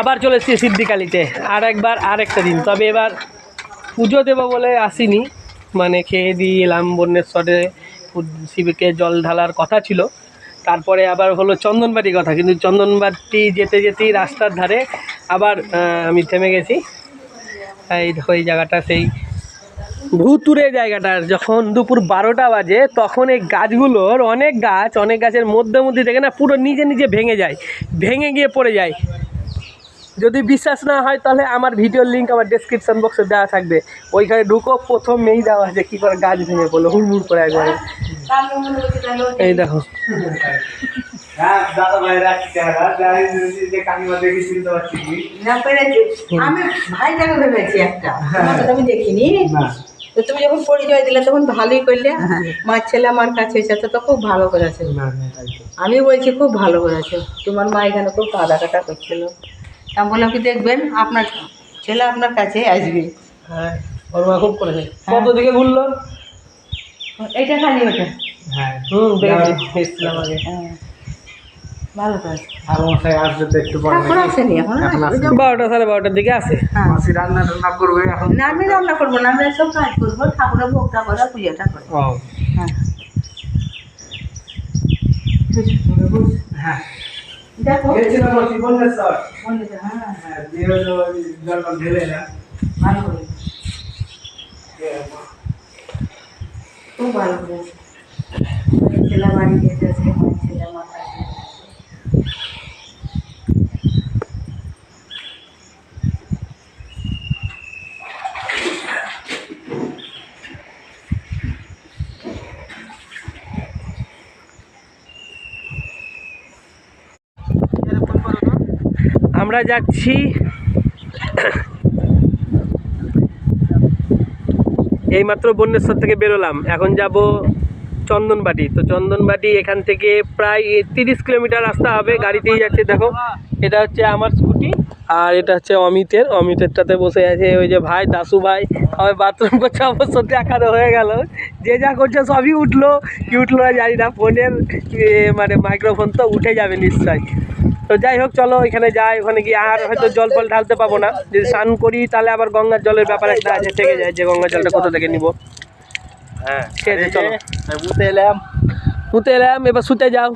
আবার চলে এসেছি সিদ্ধিকালিতে। আর একবার আর একটা দিন। তবে এবার পুজো দেবো বলে আসিনি। মানে খেয়ে দিয়ে এলাম বন্যেশ্বরে, শিবকে জল ঢালার কথা ছিল। তারপরে আবার হলো চন্দনবাটি কথা। কিন্তু চন্দনবাটি যেতে যেতেই রাস্তার ধারে আবার আমি থেমে গেছি। এই ওই জায়গাটা সেই ভুতুরে জায়গাটার যখন দুপুর বারোটা বাজে, তখন এই গাছগুলোর অনেক গাছ, অনেক গাছের মধ্যে মধ্যে দেখে না পুরো নিজে নিজে ভেঙে যায়। ভেঙে গিয়ে পড়ে যায়। যদি বিশ্বাস না হয় তাহলে আমার ভিডিওর লিঙ্ক আমার ডেসক্রিপশন বক্সে দেওয়া থাকবে। ওইখানে ঢুকো প্রথমেই দেওয়া আছে কী করে গাছ ভেঙে পড়ল হুড়মুড় করে একবারে। এই দেখো। হ্যাঁ আমি ভাইটাকে ভেবেছি একটা। তো আমি দেখিনি। তো তুমি যখন পরিচয় দিলে তখন ভালোই করলে। মার ছেলে আমার কাছে এসেছে তো খুব ভালো করেছে। আমি বলছি খুব ভালো করেছে। তোমার মা এখানে খুব কাদা কাটা করছিল। আমি বললাম কি দেখবেন? আপনার ছেলে আপনার কাছে আসবে। হ্যাঁ ওর মা খুব করেছে। কত দিকে ঘুরলো? এইটা খালি ওটা। হ্যাঁ হুম দেখেছি আগে। হ্যাঁ ভালো। বারোটা সাড়ে বারোটার দিকে আসে। হ্যাঁ। রান্না টান্না করবে এখন। না আমি রান্না করব না আমি সব কাজ করব ঠাকুরের ভোগটা করে পুজোটা করে। হ্যাঁ। হ্যাঁ। দেখো। গেছিলাম মাসি বন্যেশ্বর বন্ধুটা, হ্যাঁ হ্যাঁ দিয়ে হলো ওই জলটা ঢেলে এলাম ভালো করে খুব ভালো করেছে ছেলে বাড়ি যেতে আজকে আমার ছেলে আমার কাছে। আমরা যাচ্ছি এইমাত্র বন্যেশ্বর থেকে বেরোলাম। এখন যাব চন্দনবাটি। তো চন্দনবাটি এখান থেকে প্রায় তিরিশ কিলোমিটার রাস্তা হবে গাড়িতেই যাচ্ছে, দেখো। এটা হচ্ছে আমার স্কুটি আর এটা হচ্ছে অমিতের। অমিতেরটাতে বসে আছে ওই যে ভাই দাসু ভাই। সবাই বাথরুম করছে অবশ্য দেখানো হয়ে গেল। যে যা করছে সবই উঠল। কি উঠল না জানি না, ফোনের মানে মাইক্রোফোন তো উঠে যাবে নিশ্চয়ই। তো যাই হোক, চলো এখানে যাই। ওখানে গিয়ে আর হয়তো জল ফল ঢালতে পাবো না। যদি স্নান করি, তাহলে আবার গঙ্গার জলের ব্যাপার একটা আছে, থেকে যায় যে গঙ্গার জলটা কোথা থেকে নিব। হ্যাঁ ঠিক আছে চলো বুঝতে এলাম শুতে এলাম এবার শুতে যাও